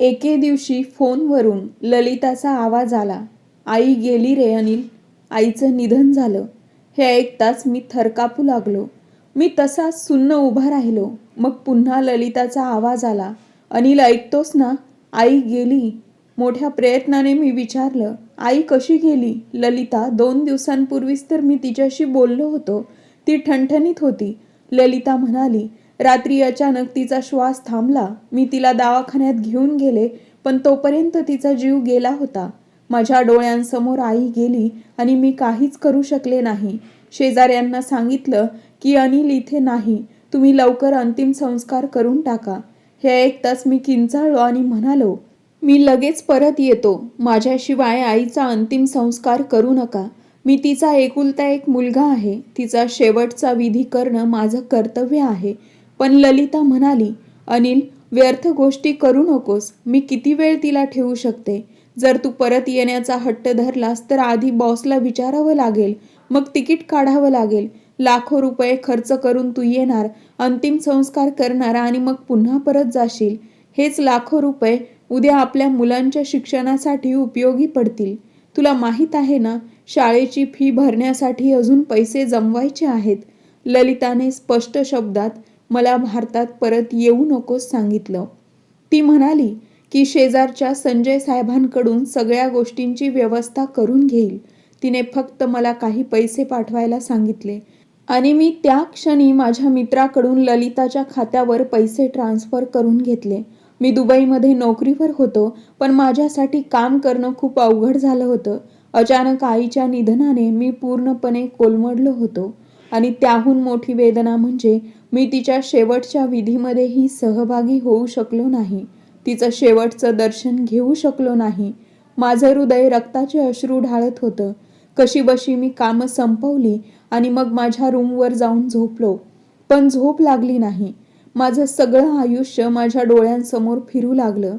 एके दिवशी फोनवरून ललिताचा आवाज आला. आई गेली रे अनिल. आईचं निधन झालं. हे ऐकताच मी थरकापू लागलो. मी तसाच सुन्न उभा राहिलो. मग पुन्हा ललिताचा आवाज आला. अनिल ऐकतोस ना? आई गेली. मोठ्या प्रयत्नाने मी विचारलं. आई कशी गेली? ललिता दोन दिवसांपूर्वीच तर मी तिच्याशी बोललो होतो. ती ठणठणीत होती. ललिता म्हणाली रात्री अचानक तिचा श्वास थांबला. मी तिला दवाखान्यात घेऊन गेले पण तोपर्यंत तिचा जीव गेला होता. माझ्या डोळ्यांसमोर आई गेली आणि मी काहीच करू शकले नाही. शेजाऱ्यांना सांगितलं की अनिल इथे नाही. तुम्ही लवकर अंतिम संस्कार करून टाका. हे ऐकताच मी किंचाळलो आणि म्हणालो मी लगेच परत येतो. माझ्याशिवाय आईचा अंतिम संस्कार करू नका. मी तिचा एकुलता एक मुलगा आहे. तिचा शेवटचा विधी करणं माझं कर्तव्य आहे. पण ललिता म्हणाली अनिल व्यर्थ गोष्टी करू नकोस. मी किती वेळ तिला ठेवू शकते? जर तू परत येण्याचा हट्ट धरलास तर आधी बॉसला विचारावं लागेल. मग तिकीट काढावं लागेल. लाखो रुपये खर्च करून तू येणार अंतिम संस्कार करणार आणि मग पुन्हा परत जाशील. हेच लाखो रुपये उद्या आपल्या मुलांच्या शिक्षणासाठी उपयोगी पडतील. तुला माहीत आहे ना शाळेची फी भरण्यासाठी अजून पैसे जमवायचे आहेत. ललिताने स्पष्ट शब्दात मला भारतात परत येऊ नकोस सांगितलं. ती म्हणाली की शेजारच्या संजय साहेबांकडून सगळ्या गोष्टींची व्यवस्था करून घेईल. तिने फक्त मला काही पैसे पाठवायला सांगितले. आणि मी त्या क्षणी माझ्या मित्राकडून ललिताच्या खात्यावर पैसे ट्रान्स्फर करून घेतले. मी दुबईमध्ये नोकरीवर होतो पण माझ्यासाठी काम करणं खूप अवघड झालं होतं. अचानक आईच्या निधनाने मी पूर्णपणे कोलमडलो होतो. आणि त्याहून मोठी वेदना म्हणजे मी तिच्या शेवटच्या विधीमध्येही सहभागी होऊ शकलो नाही. तिचं शेवटचं दर्शन घेऊ शकलो नाही. माझं हृदय रक्ताचे अश्रू ढाळत होतं. कशीबशी मी कामं संपवली आणि मग माझ्या रूमवर जाऊन झोपलो. पण झोप लागली नाही. माझं सगळं आयुष्य माझ्या डोळ्यांसमोर फिरू लागलं.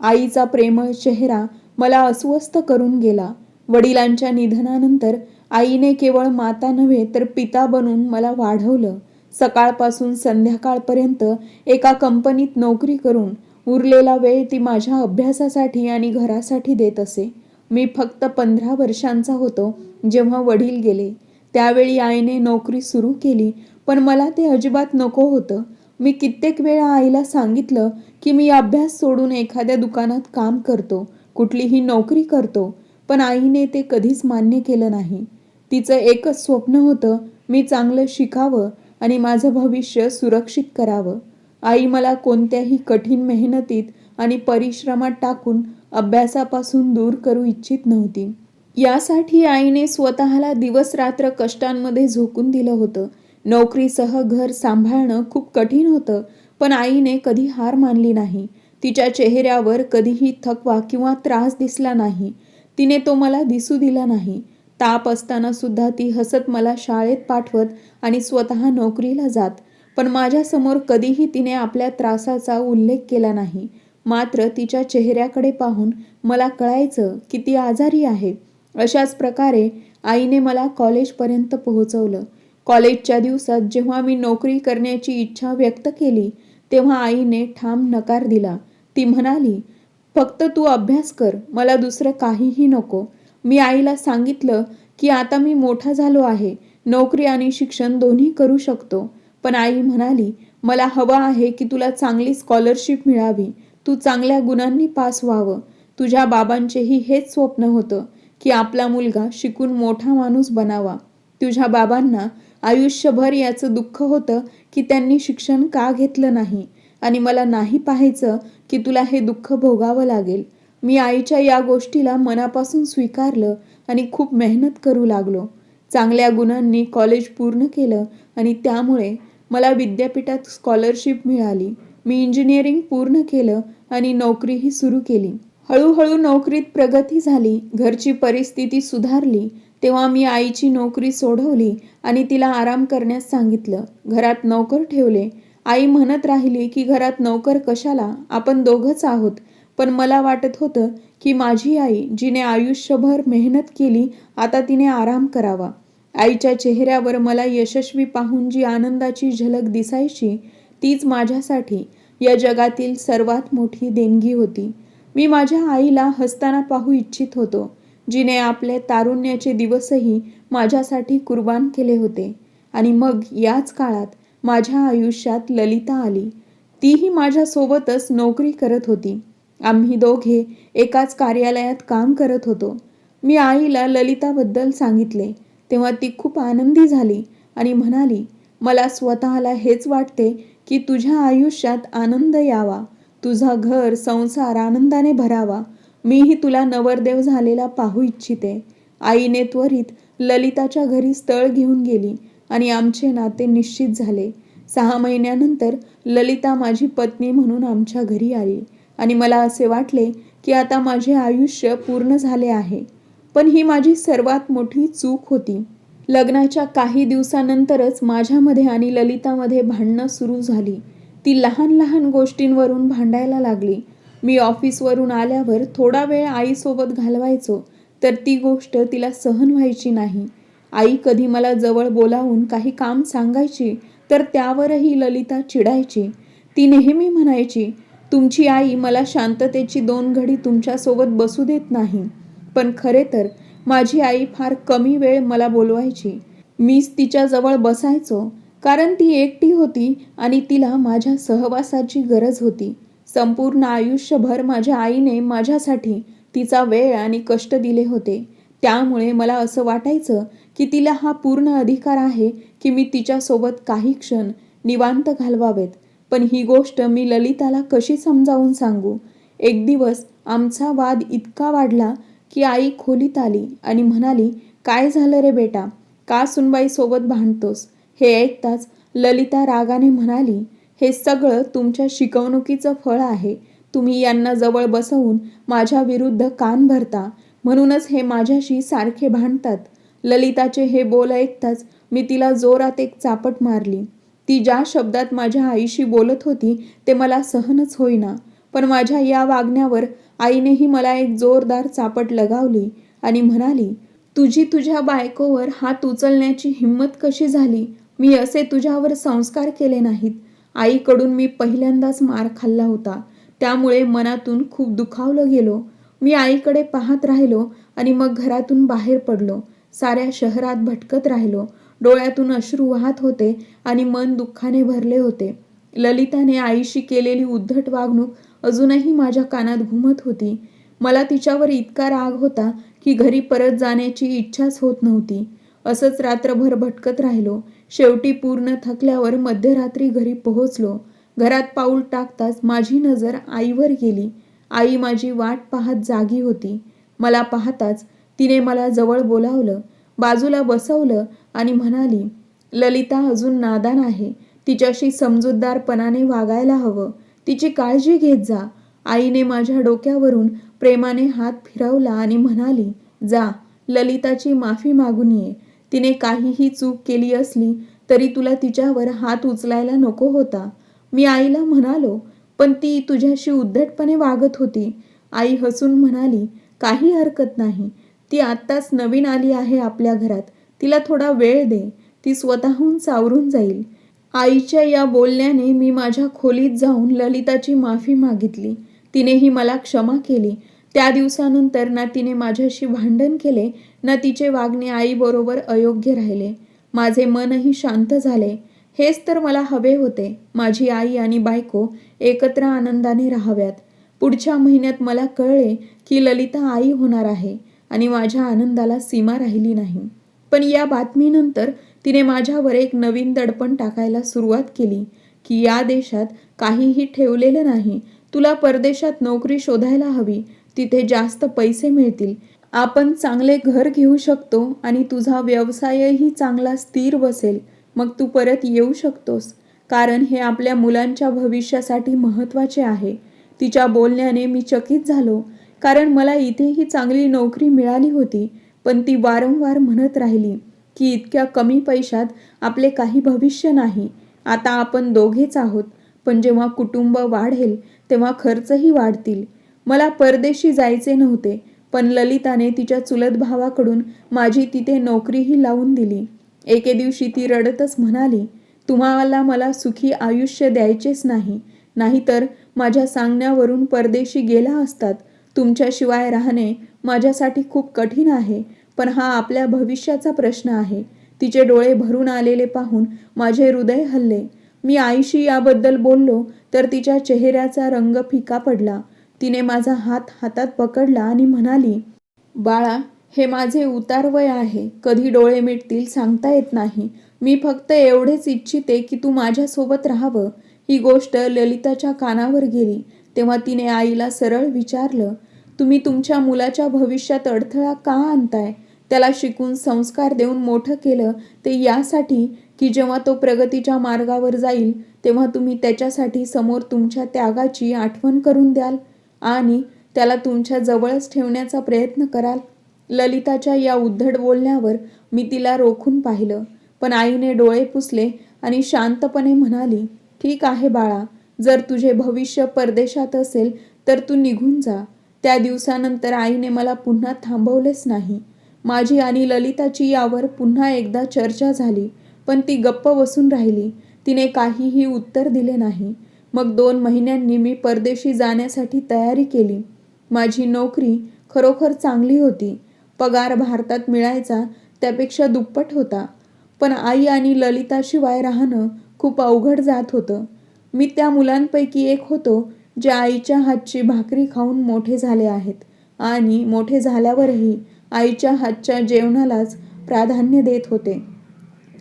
आईचा प्रेमळ चेहरा मला अस्वस्थ करून गेला. वडिलांच्या निधनानंतर आईने केवळ माता नव्हे तर पिता बनून मला वाढवलं. सकाळपासून संध्याकाळपर्यंत एका कंपनीत नोकरी करून उरलेला वेळ ती माझ्या अभ्यासासाठी आणि घरासाठी देत असे. मी फक्त पंधरा वर्षांचा होतो जेव्हा वडील गेले. त्यावेळी आईने नोकरी सुरू केली पण मला ते अजिबात नको होतं. मी कित्येक वेळा आईला सांगितलं की मी अभ्यास सोडून एखाद्या दुकानात काम करतो कुठलीही नोकरी करतो पण आईने ते कधीच मान्य केलं नाही. तिचं एकच स्वप्न होतं मी चांगलं शिकावं आणि माझं भविष्य सुरक्षित करावं. आई मला कोणत्याही कठीण मेहनतीत आणि परिश्रमात टाकून अभ्यासापासून दूर करू इच्छित नव्हती. यासाठी आईने स्वतःला दिवस रात्र कष्टांमध्ये झोकून दिलं होतं. नोकरीसह घर सांभाळणं खूप कठीण होतं पण आईने कधी हार मानली नाही. तिच्या चेहऱ्यावर कधीही थकवा किंवा त्रास दिसला नाही. तिने तो मला दिसू दिला नाही. ताप असताना सुद्धा ती हसत मला शाळेत पाठवत आणि स्वतः नोकरीला जात. पण माझ्यासमोर कधीही तिने आपल्या त्रासाचा उल्लेख केला नाही. मात्र तिच्या चेहऱ्याकडे पाहून मला कळायचं की ती आजारी आहे. अशाच प्रकारे आईने मला कॉलेजपर्यंत पोहोचवलं. कॉलेजच्या दिवसात जेव्हा मी नोकरी करण्याची इच्छा व्यक्त केली तेव्हा आईने ठाम नकार दिला. ती म्हणाली फक्त तू अभ्यास कर मला दुसरं काहीही नको. मी आईला सांगितलं की आता मी मोठा झालो आहे. नोकरी आणि शिक्षण दोन्ही करू शकतो. पण आई म्हणाली मला हवं आहे की तुला चांगली स्कॉलरशिप मिळावी. तू चांगल्या गुणांनी पास व्हावं. तुझ्या बाबांचेही हेच स्वप्न होतं की आपला मुलगा शिकून मोठा माणूस बनावा. तुझ्या बाबांना आयुष्यभर याचं दुःख होतं की त्यांनी शिक्षण का घेतलं नाही. आणि मला नाही पाहायचं की तुला हे दुःख भोगावं लागेल. मी आईच्या या गोष्टीला मनापासून स्वीकारलं आणि खूप मेहनत करू लागलो. चांगल्या गुणांनी कॉलेज पूर्ण केलं आणि त्यामुळे मला विद्यापीठात स्कॉलरशिप मिळाली. मी इंजिनिअरिंग पूर्ण केलं आणि नोकरीही सुरू केली. हळूहळू नोकरीत प्रगती झाली घरची परिस्थिती सुधारली तेव्हा मी आईची नोकरी सोडवली आणि तिला आराम करण्यास सांगितलं. घरात नोकर ठेवले. आई म्हणत राहिली की घरात नोकर कशाला? आपण दोघंच आहोत. पण मला वाटत होतं की माझी आई जिने आयुष्यभर मेहनत केली आता तिने आराम करावा. आईच्या चेहऱ्यावर मला यशस्वी पाहून जी आनंदाची झलक दिसायची तीच माझ्यासाठी या जगातील सर्वात मोठी देणगी होती. मी माझ्या आईला हसताना पाहू इच्छित होतो जिने आपले तारुण्याचे दिवसही माझ्यासाठी कुर्बान केले होते. आणि मग याच काळात माझ्या आयुष्यात ललिता आली. तीही माझ्यासोबतच नोकरी करत होती. आम्ही दोघे एकाच कार्यालयात काम करत होतो. मी आईला ललिताबद्दल सांगितले. तेव्हा ती खूप आनंदी झाली आणि म्हणाली मला स्वतःला हेच वाटते की तुझ्या आयुष्यात आनंद यावा. तुझा घर संसार आनंदाने भरावा. मीही तुला नवरदेव झालेला पाहू इच्छिते. आईने त्वरित ललिताच्या घरी स्थळ घेऊन गेली आणि आमचे नाते निश्चित झाले. सहा महिन्यानंतर ललिता माझी पत्नी म्हणून आमच्या घरी आली. आणि मला असे वाटले की आता माझे आयुष्य पूर्ण झाले आहे. पण ही माझी सर्वात मोठी चूक होती. लग्नाच्या काही दिवसानंतरच माझ्यामध्ये आणि ललितामध्ये भांडणं सुरू झाली. ती लहान लहान गोष्टींवरून भांडायला लागली. मी ऑफिसवरून आल्यावर थोडा वेळ आईसोबत घालवायचो तर ती गोष्ट तिला सहन व्हायची नाही. आई कधी मला जवळ बोलावून काही काम सांगायची तर त्यावरही ललिता चिडायची. ती नेहमी म्हणायची तुमची आई मला शांततेची दोन घडी तुमच्यासोबत बसू देत नाही. पण खरे तर माझी आई फार कमी वेळ मला बोलवायची. मीच तिच्याजवळ बसायचो कारण ती एकटी होती आणि तिला माझ्या सहवासाची गरज होती. संपूर्ण आयुष्यभर माझ्या आईने माझ्यासाठी तिचा वेळ आणि कष्ट दिले होते. त्यामुळे मला असं वाटायचं की तिला हा पूर्ण अधिकार आहे की मी तिच्यासोबत काही क्षण निवांत घालवावेत. पण ही गोष्ट मी ललिताला कशी समजावून सांगू? एक दिवस आमचा वाद इतका वाढला की आई खोलीत आली आणि म्हणाली काय झालं रे बेटा? का सुनबाईसोबत भांडतोस? हे ऐकताच ललिता रागाने म्हणाली हे सगळं तुमच्या शिकवणुकीचं फळ आहे. तुम्ही यांना जवळ बसवून माझ्या विरुद्ध कान भरता. म्हणूनच हे माझ्याशी सारखे भांडतात. ललिताचे हे बोल ऐकताच मी तिला जोरात एक चापट मारली. ती ज्या शब्दात माझ्या आईशी बोलत होती ते मला सहनच होईना. पण माझ्या या वागण्यावर आईनेही मला एक जोरदार चापट लगावली आणि म्हणाली तुझी तुझ्या बायकोवर हात उचलण्याची हिंमत कशी झाली? मी असे तुझ्यावर संस्कार केले नाहीत. आईकडून मी पहिल्यांदाच मार खाल्ला होता. त्यामुळे मनातून खूप दुखावलं गेलो. मी आईकडे पाहत राहिलो आणि मग घरातून बाहेर पडलो. साऱ्या शहरात भटकत राहिलो. डोळ्यातून अश्रू वाहत होते आणि मन दुःखाने भरले होते. ललिताने आईशी केलेली उद्धट वागणूक अजूनही माझ्या कानात घुमत होती. मला तिच्यावर इतका राग होता की घरी परत जाण्याची इच्छाच होत नव्हती. असंच रात्रभर भटकत राहिलो. शेवटी पूर्ण थकल्यावर मध्यरात्री घरी पोहोचलो. घरात पाऊल टाकताच माझी नजर आईवर गेली. आई माझी वाट पाहत जागी होती. मला पाहताच तिने मला जवळ बोलावलं. बाजूला बसवलं. आणि म्हणाली ललिता अजून नादान आहे तिच्याशी समजूतदारपणाने वागायला हवं तिची काळजी घेत जा. आईने माझ्या डोक्यावरून प्रेमाने हात फिरवला आणि म्हणाली जा ललिताची माफी मागून ये. तिने काहीही चूक केली असली तरी तुला तिच्यावर हात उचलायला नको होता. मी आईला म्हणालो पण ती तुझ्याशी उद्धटपणे वागत होती. आई हसून म्हणाली काही हरकत नाही. ती आत्ताच नवीन आली आहे आपल्या घरात. तिला थोडा वेळ दे. ती स्वतःहून सावरून जाईल. आईच्या या बोलण्याने मी माझ्या खोलीत जाऊन ललिताची माफी मागितली. तिनेही मला क्षमा केली. त्या दिवसानंतर ना तिने माझ्याशी भांडण केले ना तिचे वागणे आईबरोबर अयोग्य राहिले. माझे मनही शांत झाले. हेच तर मला हवे होते माझी आई आणि बायको एकत्र आनंदाने राहाव्यात. पुढच्या महिन्यात मला कळले की ललिता आई होणार आहे आणि माझ्या आनंदाला सीमा राहिली नाही. पण या बातमीनंतर तिने माझ्यावर एक नवीन दडपण टाकायला सुरुवात केली की या देशात काहीही ठेवलेलं नाही तुला परदेशात नोकरी शोधायला हवी तिथे जास्त पैसे मिळतील. आपण चांगले घर घेऊ शकतो आणि तुझा व्यवसायही चांगला स्थिर बसेल मग तू परत येऊ शकतोस कारण हे आपल्या मुलांच्या भविष्यासाठी महत्त्वाचे आहे. तिच्या बोलण्याने मी चकित झालो कारण मला इथेही चांगली नोकरी मिळाली होती पण ती वारंवार म्हणत राहिली की इतक्या कमी पैशात आपले काही भविष्य नाही. आता आपण दोघेच आहोत. पण जेव्हा कुटुंब वाढेल तेव्हा खर्चही वाढतील. मला परदेशी जायचे नव्हते पण ललिताने तिच्या चुलत भावाकडून माझी तिथे नोकरीही लावून दिली. एके दिवशी ती रडतच म्हणाली तुम्हाला मला सुखी आयुष्य द्यायचेच नाही. नाहीतर माझ्या सांगण्यावरून परदेशी गेला असतात. तुमच्याशिवाय राहणे माझ्यासाठी खूप कठीण आहे पण हा आपल्या भविष्याचा प्रश्न आहे. तिचे डोळे भरून आलेले पाहून माझे हृदय हल्ले. मी आईशी याबद्दल बोललो तर तिच्या चेहऱ्याचा रंग फिका पडला. तिने माझा हात हातात पकडला आणि म्हणाली बाळा हे माझे उतारवय आहे. कधी डोळे मिटतील सांगता येत नाही. मी फक्त एवढेच इच्छिते की तू माझ्यासोबत राहावं. ही गोष्ट ललिताच्या कानावर गेली. तेव्हा तिने आईला सरळ विचारलं तुम्ही तुमच्या मुलाच्या भविष्यात अडथळा का आणताय? त्याला शिकून संस्कार देऊन मोठं केलं ते यासाठी की जेव्हा तो प्रगतीच्या मार्गावर जाईल तेव्हा तुम्ही त्याच्यासाठी समोर तुमच्या त्यागाची आठवण करून द्याल आणि त्याला तुमच्या जवळच ठेवण्याचा प्रयत्न कराल. ललिताच्या या उद्धट बोलण्यावर मी तिला रोखून पाहिलं. पण आईने डोळे पुसले आणि शांतपणे म्हणाली ठीक आहे बाळा जर तुझे भविष्य परदेशात असेल तर तू निघून जा. त्या दिवसानंतर आईने मला पुन्हा थांबवलेच नाही. माझी आणि ललिताची यावर पुन्हा एकदा चर्चा झाली पण ती गप्प बसून राहिली. तिने काहीही उत्तर दिले नाही. मग दोन महिन्यांनी मी परदेशी जाण्यासाठी तयारी केली. माझी नोकरी खरोखर चांगली होती. पगार भारतात मिळायचा त्यापेक्षा दुप्पट होता. पण आई आणि ललिताशिवाय राहणं खूप अवघड जात होतं. मी त्या मुलांपैकी एक होतो जे आईच्या हातची भाकरी खाऊन मोठे झाले आहेत. आणि मोठे झाल्यावरही आईच्या हातच्या जेवणालाच प्राधान्य देत होते.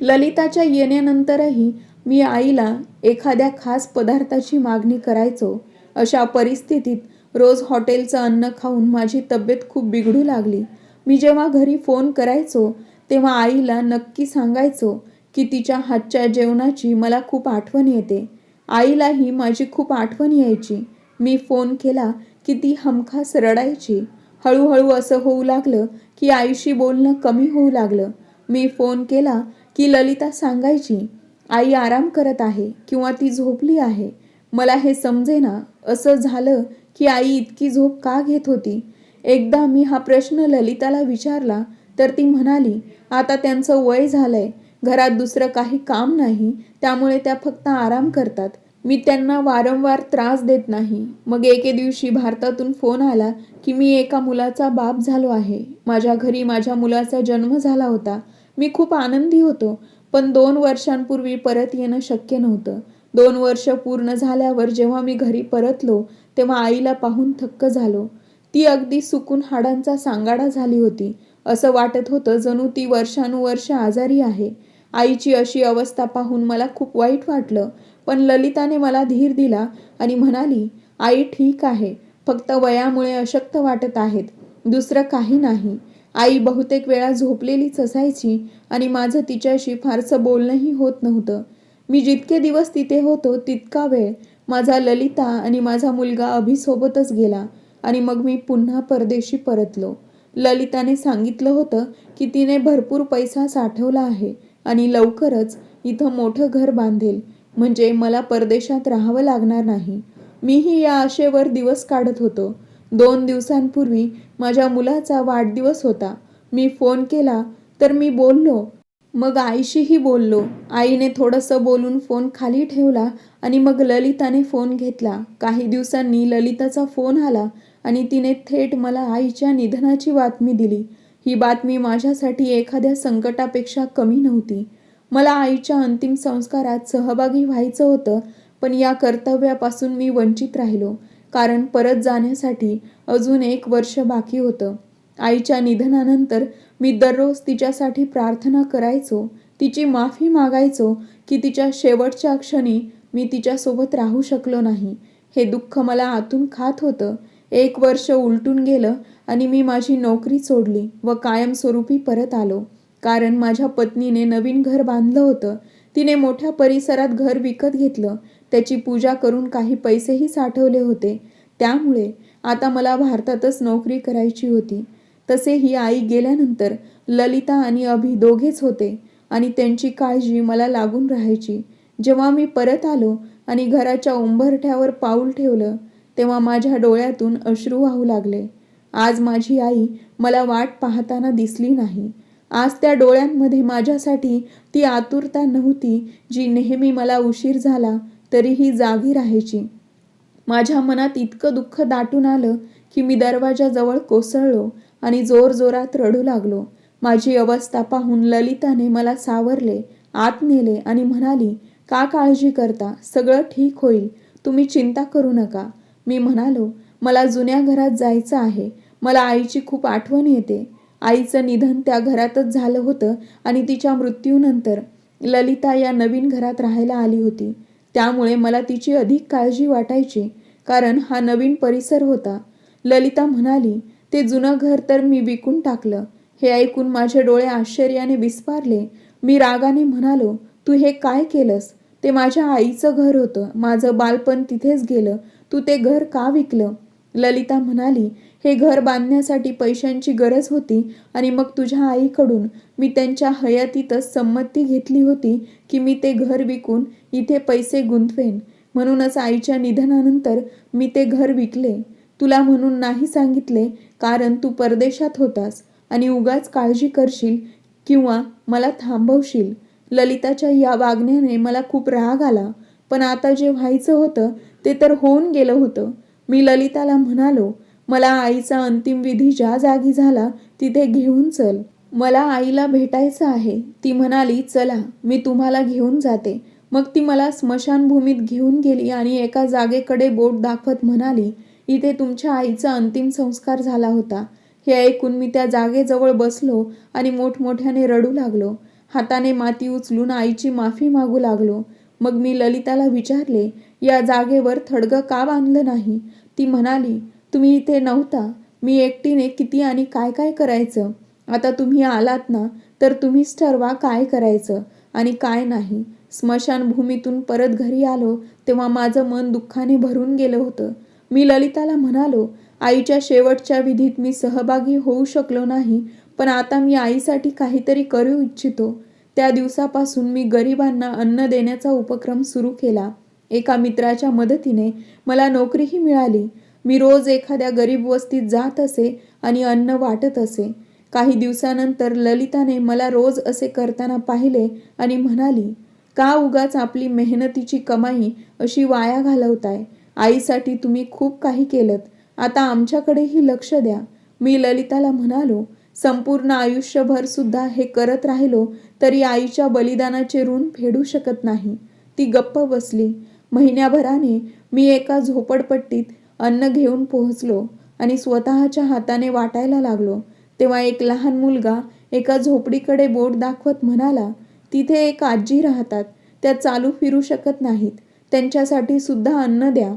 ललिताच्या येण्यानंतरही मी आईला एखाद्या खास पदार्थाची मागणी करायचो अशा परिस्थितीत रोज हॉटेलचं अन्न खाऊन माझी तब्येत खूप बिघडू लागली. मी जेव्हा घरी फोन करायचो तेव्हा आईला नक्की सांगायचो की तिच्या हातच्या जेवणाची मला खूप आठवण येते. आईलाही माझी खूप आठवण यायची. मी फोन केला की ती हमखास रडायची. हळूहळू असं होऊ लागलं की आईशी बोलणं कमी होऊ लागलं. मी फोन केला की ललिता सांगायची आई आराम करत आहे किंवा ती झोपली आहे. मला हे समजेना असं झालं की आई इतकी झोप का घेत होती? एकदा मी हा प्रश्न ललिताला विचारला तर ती म्हणाली आता त्यांचं वय झालंय. घरात दुसरं काही काम नाही त्यामुळे त्या फक्त आराम करतात. मी त्यांना वारंवार त्रास देत नाही. मग एके दिवशी भारतातून फोन आला की मी एका मुलाचा बाप झालो आहे. माझ्या घरी माझ्या मुलाचा जन्म झाला होता. मी खूप आनंदी होतो पण दोन वर्षांपूर्वी परत येणं शक्य नव्हतं. दोन वर्ष पूर्ण झाल्यावर जेव्हा मी घरी परतलो तेव्हा आईला पाहून थक्क झालो. ती अगदी सुकून हाडांचा सांगाडा झाली होती. असं वाटत होतं जणू ती वर्षानुवर्ष आजारी आहे. आईची अशी अवस्था पाहून मला खूप वाईट वाटलं. पण ललिताने मला धीर दिला आणि म्हणाली आई ठीक आहे. फक्त वयामुळे अशक्त वाटत आहेत. दुसरं काही नाही. आई बहुतेक वेळा झोपलेलीच असायची आणि माझं तिच्याशी फारसं बोलणंही होत नव्हतं. मी जितके दिवस तिथे होतो तितका वेळ माझा ललिता आणि माझा मुलगा अभिसोबतच गेला आणि मग मी पुन्हा परदेशी परतलो. ललिताने सांगितलं होतं की तिने भरपूर पैसा साठवला आहे. आणि लवकरच इथं मोठं घर बांधेल. म्हणजे मला परदेशात राहावं लागणार नाही. मीही या आशेवर दिवस काढत होतो. दोन दिवसांपूर्वी माझ्या मुलाचा वाढदिवस होता. मी फोन केला तर मी बोललो. मग आईशीही बोललो. आईने थोडंसं बोलून फोन खाली ठेवला आणि मग ललिताने फोन घेतला. काही दिवसांनी ललिताचा फोन आला आणि तिने थेट मला आईच्या निधनाची बातमी दिली. ही बातमी माझ्यासाठी एखाद्या संकटापेक्षा कमी नव्हती. मला आईच्या अंतिम संस्कारात सहभागी व्हायचं होतं पण या कर्तव्यापासून मी वंचित राहिलो कारण परत जाण्यासाठी अजून एक वर्ष बाकी होतं. आईच्या निधनानंतर मी दररोज तिच्यासाठी प्रार्थना करायचो तिची माफी मागायचो की तिच्या शेवटच्या क्षणी मी तिच्यासोबत राहू शकलो नाही. हे दुःख मला आतून खात होतं. एक वर्ष उलटून गेलं आणि मी माझी नोकरी सोडली व कायमस्वरूपी परत आलो. कारण माझ्या पत्नीने नवीन घर बांधलं होतं. तिने मोठ्या परिसरात घर विकत घेतलं. त्याची पूजा करून काही पैसेही साठवले होते. त्यामुळे आता मला भारतातच नोकरी करायची होती. तसे ही आई गेल्यानंतर ललिता आणि अभि दोघेच होते आणि त्यांची काळजी मला लागून राहायची. जेव्हा मी परत आलो आणि घराच्या उंबरठ्यावर पाऊल ठेवलं तेव्हा माझ्या डोळ्यातून अश्रू वाहू लागले. आज माझी आई मला वाट पाहताना दिसली नाही. आज त्या डोळ्यांमध्ये माझ्यासाठी ती आतुरता नव्हती जी नेहमी मला उशीर झाला तरीही जागी राहायची. माझ्या मनात इतकं दुःख दाटून आलं की मी दरवाजाजवळ कोसळलो आणि जोरजोरात रडू लागलो. माझी अवस्था पाहून ललिताने मला सावरले आत नेले आणि म्हणाली का काळजी करता? सगळं ठीक होईल. तुम्ही चिंता करू नका. मी म्हणालो मला जुन्या घरात जायचं आहे. मला आईची खूप आठवण येते. आईचं निधन त्या घरातच झालं होतं आणि तिच्या मृत्यूनंतर ललिता या नवीन घरात राहायला आली होती. त्यामुळे मला तिची अधिक काळजी वाटायची कारण हा नवीन परिसर होता. ललिता म्हणाली ते जुनं घर तर मी विकून टाकलं. हे ऐकून माझे डोळे आश्चर्याने विस्पारले मी रागाने म्हणालो तू हे काय केलंस? ते माझ्या आईचं घर होतं. माझं बालपण तिथेच गेलं. तू ते घर का विकलं? ललिता म्हणाली हे घर बांधण्यासाठी पैशांची गरज होती आणि मग तुझ्या आईकडून मी त्यांच्या हयातीतच संमती घेतली होती की मी ते घर विकून इथे पैसे गुंतवेन. म्हणूनच आईच्या निधनानंतर मी ते घर विकले. तुला म्हणून नाही सांगितले कारण तू परदेशात होतास आणि उगाच काळजी करशील किंवा मला थांबवशील ललिताच्या या वागण्याने मला खूप राग आला. पण आता जे व्हायचं होतं ते तर होऊन गेलं होतं. मी ललिताला म्हणालो मला आईचा अंतिम विधी ज्या जागी झाला तिथे घेऊन चल. मला आईला भेटायचं आहे. ती म्हणाली चला मी तुम्हाला घेऊन जाते. मग ती मला स्मशानभूमीत घेऊन गेली आणि एका जागेकडे बोट दाखवत म्हणाली इथे तुमच्या आईचा अंतिम संस्कार झाला होता. हे ऐकून मी त्या जागेजवळ बसलो आणि मोठमोठ्याने रडू लागलो. हाताने माती उचलून आईची माफी मागू लागलो. मग मी ललिताला विचारले या जागेवर थडगं का बांधलं नाही? ती म्हणाली तुम्ही इथे नव्हता. मी एकटीने किती आणि काय काय करायचं? आता तुम्ही आलात ना तर तुम्हीच ठरवा काय करायचं आणि काय नाही. स्मशानभूमीतून परत घरी आलो तेव्हा माझं मन दुःखाने भरून गेलं होतं. मी ललिताला म्हणालो आईच्या शेवटच्या विधीत मी सहभागी होऊ शकलो नाही पण आता मी आईसाठी काहीतरी करू इच्छितो. त्या दिवसापासून मी गरिबांना अन्न देण्याचा उपक्रम सुरू केला. एका मित्राच्या मदतीने मला नोकरीही मिळाली. मी रोज एखाद्या गरीब वस्तीत जात असे आणि अन्न वाटत असे. काही दिवसानंतर ललिताने मला रोज असे करताना पाहिले आणि म्हणाली का उगाच आपली मेहनतीची कमाई अशी वाया घालवताय? आईसाठी तुम्ही खूप काही केलं आता आमच्याकडेही लक्ष द्या. मी ललिताला म्हणालो संपूर्ण आयुष्यभर सुद्धा हे करत राहिलो तरी आईच्या बलिदानाचे ऋण फेडू शकत नाही. ती गप्प बसली. महिन्याभराने मी एका झोपडपट्टीत अन्न घेऊन पोहोचलो आणि स्वतःच्या हाताने वाटायला लागलो. तेव्हा एक लहान मुलगा एका झोपडीकडे बोट दाखवत म्हणाला तिथे एक आजी राहतात. त्या चालू फिरू शकत नाहीत. त्यांच्यासाठी सुद्धा अन्न द्या.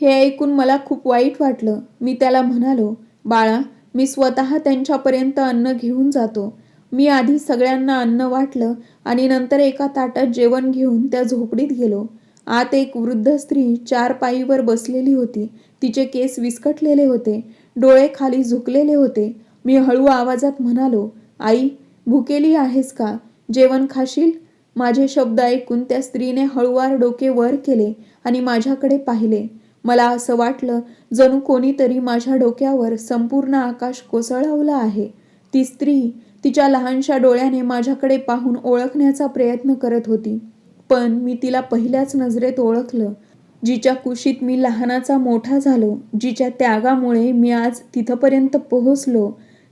हे ऐकून मला खूप वाईट वाटलं. मी त्याला म्हणालो बाळा मी स्वतः त्यांच्यापर्यंत अन्न घेऊन जातो. मी आधी सगळ्यांना अन्न वाटलं आणि नंतर एका ताटात जेवण घेऊन त्या झोपडीत गेलो. आत एक वृद्ध स्त्री चार पायीवर बसलेली होती. तिचे केस विस्कटलेले होते. डोळे खाली झुकलेले होते. मी हळू आवाजात म्हणालो आई भुकेली आहेस का? जेवण खाशील? माझे शब्द ऐकून त्या स्त्रीने हळुवार डोके वर केले आणि माझ्याकडे पाहिले. मला असं वाटलं जणू कोणीतरी माझ्या डोक्यावर संपूर्ण आकाश कोसळवलं आहे. ती स्त्री तिच्या लहानशा डोळ्याने माझ्याकडे पाहून ओळखण्याचा प्रयत्न करत होती. पण मी तिला पहिल्याच नजरेत ओळखलं. जिच्या कुशीत मी लहानाचा मोठा झालो जिच्या त्यागामुळे मी आज तिथपर्यंत पोहोचलो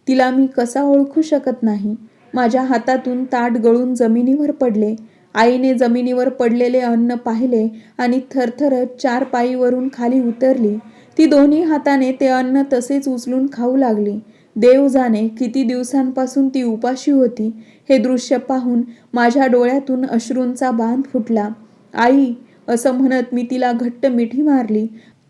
तिला मी कसा ओळखू शकत नाही. माझ्या हातातून ताट गळून जमिनीवर पडले. आईने जमिनीवर पडलेले अन्न पाहिले आणि थरथरत चार पायीवरून खाली उतरली. ती दोन्ही हाताने ते अन्न तसेच उचलून खाऊ लागली. देव जाणे किती दिवसांपासून ती उपाशी होती हे दृश्य पाहून माझ्या डोळ्यातून अश्रूंचा बांध फुटला. आई असं म्हणत मी तिला घट्ट मिठी मारली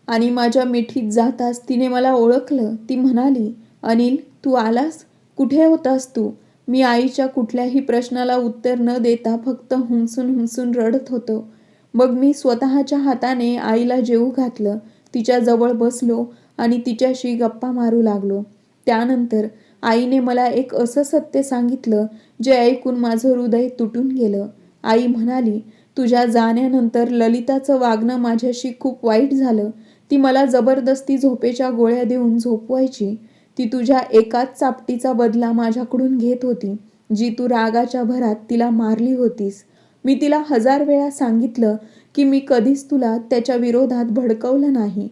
आणि माझ्या मिठीत जाताच तिने मला ओळखलं. ती म्हणाली अनिल तू आलास? कुठे होतास तू? मी आईच्या कुठल्याही प्रश्नाला उत्तर न देता फक्त हुमसून हुमसून रडत होतो. मग मी स्वतःच्या हाताने आईला जेवू घातलं. तिच्या जवळ बसलो आणि तिच्याशी गप्पा मारू लागलो. त्यानंतर आईने मला एक असं सत्य सांगितलं जे ऐकून माझं हृदय तुटून गेलं. आई म्हणाली तुझ्या जाण्यानंतर ललिताचं वागणं माझ्याशी खूप वाईट झालं. ती मला जबरदस्ती झोपेच्या गोळ्या देऊन झोपवायची. ती तुझ्या एकाच चापटीचा बदला माझ्याकडून घेत होती जी तू रागाच्या भरात तिला मारली होतीस. मी तिला हजार वेळा सांगितलं की मी कधीच तुला त्याच्या विरोधात भडकवलं नाही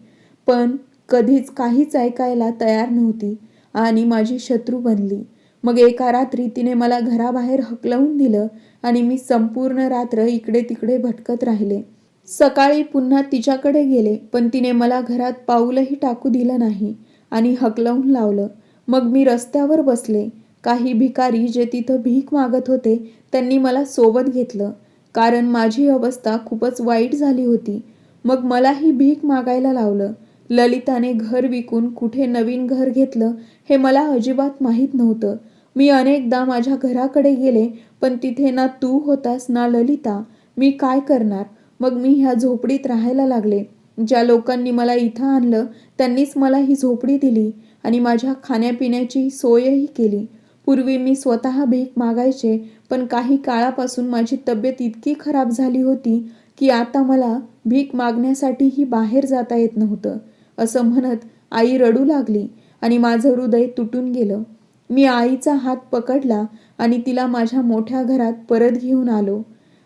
पण कधीच काहीच ऐकायला तयार नव्हती. आणि माझी शत्रू बनली. मग एका रात्री तिने मला घराबाहेर हकलवून दिलं आणि मी संपूर्ण रात्र इकडे तिकडे भटकत राहिले. सकाळी पुन्हा तिच्याकडे गेले पण तिने मला घरात पाऊलही टाकू दिलं नाही आणि हकलवून लावलं. मग मी रस्त्यावर बसले. काही भिकारी जे तिथं भीक मागत होते त्यांनी मला सोबत घेतलं. कारण माझी अवस्था खूपच वाईट झाली होती. मग मलाही भीक मागायला लावलं. ललिताने घर विकून कुठे नवीन घर घेतलं हे मला अजिबात माहीत नव्हतं. मी अनेकदा माझ्या घराकडे गेले पण तिथे ना तू होतास ना ललिता. मी काय करणार? मग मी ह्या झोपडीत राहायला लागले. ज्या लोकांनी मला इथं आणलं त्यांनीच मला ही झोपडी दिली आणि माझ्या खाण्यापिण्याची सोयही केली. पूर्वी मी स्वतः भीक मागायचे पण काही काळापासून माझी तब्येत इतकी खराब झाली होती की आता मला भीक मागण्यासाठीही बाहेर जाता येत नव्हतं. असं म्हणत आई रडू लागली आणि माझं हृदय तुटून गेलं. मी आईचा हात पकडला आणि तिला माझ्या मोठ्या घरात परत घेऊन आलो.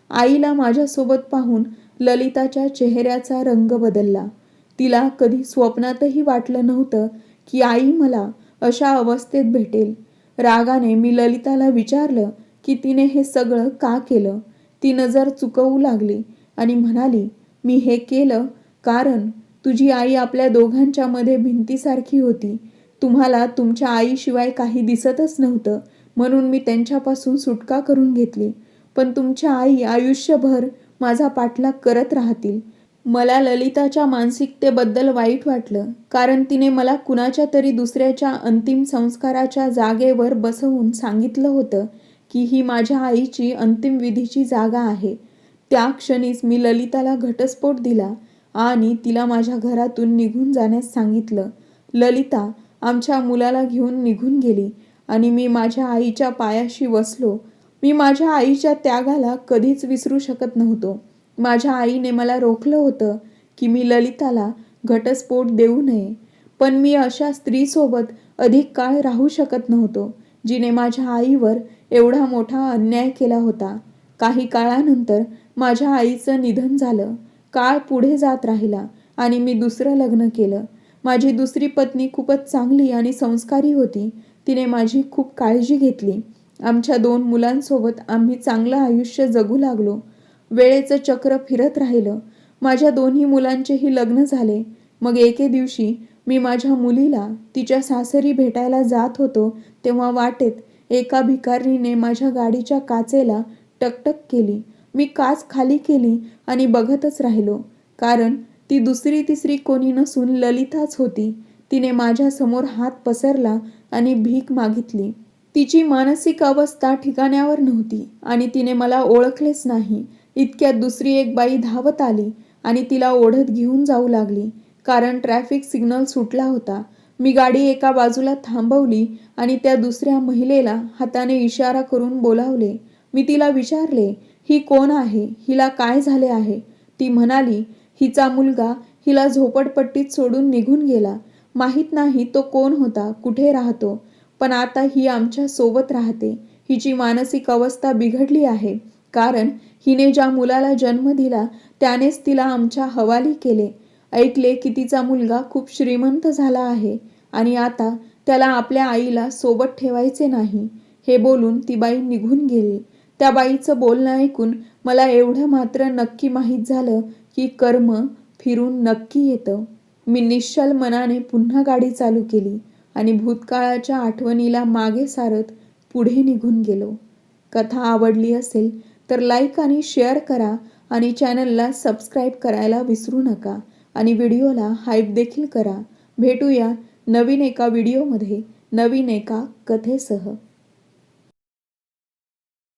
आईला माझ्यासोबत पाहून ललिताच्या चेहऱ्याचा रंग बदलला. तिला कधी स्वप्नातही वाटलं नव्हतं की आई मला अशा अवस्थेत भेटेल. रागाने मी ललिताला विचारलं की तिने हे सगळं का केलं? ती नजर चुकवू लागली आणि म्हणाली मी हे केलं कारण तुझी आई आपल्या दोघांच्या मध्ये भिंतीसारखी होती. तुम्हाला तुमच्या आईशिवाय काही दिसतच नव्हतं म्हणून मी त्यांच्यापासून सुटका करून घेतली. पण तुमच्या आई आयुष्यभर माझा पाठलाग करत राहतील. मला ललिताच्या मानसिकतेबद्दल वाईट वाटलं कारण तिने मला कुणाच्या तरी दुसऱ्याच्या अंतिम संस्काराच्या जागेवर बसवून सांगितलं होतं की ही माझ्या आईची अंतिम विधीची जागा आहे. त्या क्षणीच मी ललिताला घटस्फोट दिला. आणि तिला माझ्या घरातून निघून जाण्यास सांगितलं. ललिता आमच्या मुलाला घेऊन निघून गेली आणि मी माझ्या आईच्या पायाशी बसलो. मी माझ्या आईच्या त्यागाला कधीच विसरू शकत नव्हतो. माझ्या आईने मला रोखलं होतं की मी ललिताला घटस्फोट देऊ नये. पण मी अशा स्त्रीसोबत अधिक काळ राहू शकत नव्हतो जिने माझ्या आईवर एवढा मोठा अन्याय केला होता. काही काळानंतर माझ्या आईचं निधन झालं. काळ पुढे जात राहिला आणि मी दुसरं लग्न केलं. माझी दुसरी पत्नी खूपच चांगली आणि संस्कारी होती. तिने माझी खूप काळजी घेतली. आमच्या दोन मुलांसोबत आम्ही चांगलं आयुष्य जगू लागलो. वेळेचं चक्र फिरत राहिलं. माझ्या दोन्ही मुलांचेही लग्न झाले. मग एके दिवशी मी माझ्या मुलीला तिच्या सासरी भेटायला जात होतो तेव्हा वाटेत एका भिकारीने माझ्या गाडीच्या काचेला टकटक केली. मी काच खाली केली आणि बघतच राहिलो. कारण ती दुसरी तिसरी कोणी नसून ललिताच होती. तिने माझ्यासमोर हात पसरला आणि भीक मागितली. तिची मानसिक अवस्था ठिकाण्यावर नव्हती आणि तिने मला ओळखलेच नाही. इतक्यात दुसरी एक बाई धावत आली आणि तिला ओढत घेऊन जाऊ लागली. कारण ट्रॅफिक सिग्नल सुटला होता. मी गाडी एका बाजूला थांबवली आणि त्या दुसऱ्या महिलेला हाताने इशारा करून बोलावले. मी तिला विचारले ही कोण आहे? हिला काय झाले आहे? ती म्हणाली हिचा मुलगा हिला झोपडपट्टीत सोडून निघून गेला. माहीत नाही तो कोण होता कुठे राहतो. पण आता ही आमच्यासोबत राहते. हिची मानसिक अवस्था बिघडली आहे. कारण हिने ज्या मुलाला जन्म दिला त्यानेच तिला आमच्या हवाली केले. ऐकले की तिचा मुलगा खूप श्रीमंत झाला आहे आणि आता त्याला आपल्या आईला सोबत ठेवायचे नाही. हे बोलून ती बाई निघून गेली. त्या बाईचं बोलणं ऐकून मला एवढं मात्र नक्की माहीत झालं की कर्म फिरून नक्की येतं. मी निश्चल मनाने पुन्हा गाडी चालू केली आणि भूतकाळाच्या आठवणीला मागे सारत पुढे निघून गेलो. कथा आवडली असेल तर लाईक आणि शेअर करा आणि चॅनलला सबस्क्राईब करायला विसरू नका आणि व्हिडिओला हाईप देखील करा. भेटूया नवीन एका व्हिडिओमध्ये नवीन एका कथेसह.